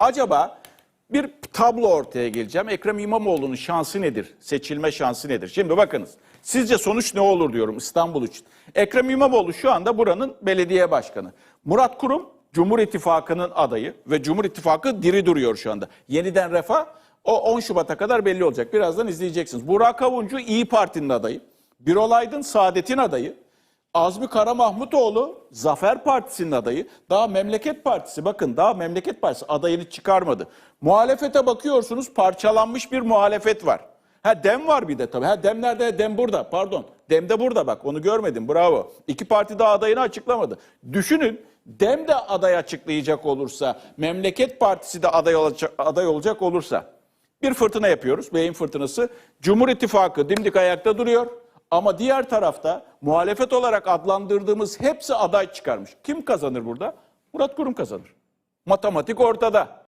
Acaba bir tablo ortaya geleceğim. Ekrem İmamoğlu'nun şansı nedir? Seçilme şansı nedir? Şimdi bakınız. Sizce sonuç ne olur diyorum İstanbul için. Ekrem İmamoğlu şu anda buranın belediye başkanı. Murat Kurum Cumhur İttifakı'nın adayı ve Cumhur İttifakı diri duruyor şu anda. Yeniden Refah o 10 Şubat'a kadar belli olacak. Birazdan izleyeceksiniz. Burak Avuncu İyi Parti'nin adayı. Birol Aydın Saadet'in adayı. Azmi Kara Mahmutoğlu Zafer Partisi'nin adayı. Daha Memleket Partisi bakın daha Memleket Partisi adayını çıkarmadı. Muhalefete bakıyorsunuz parçalanmış bir muhalefet var. Ha dem var bir de tabii. Ha dem nerede? Dem burada. Pardon. Dem de burada bak. Onu görmedim. Bravo. İki parti daha adayını açıklamadı. Düşünün dem de aday açıklayacak olursa, Memleket Partisi de aday olacak, aday olacak olursa bir fırtına yapıyoruz. Beyin fırtınası. Cumhur İttifakı dimdik ayakta duruyor. Ama diğer tarafta muhalefet olarak adlandırdığımız hepsi aday çıkarmış. Kim kazanır burada? Murat Kurum kazanır. Matematik ortada.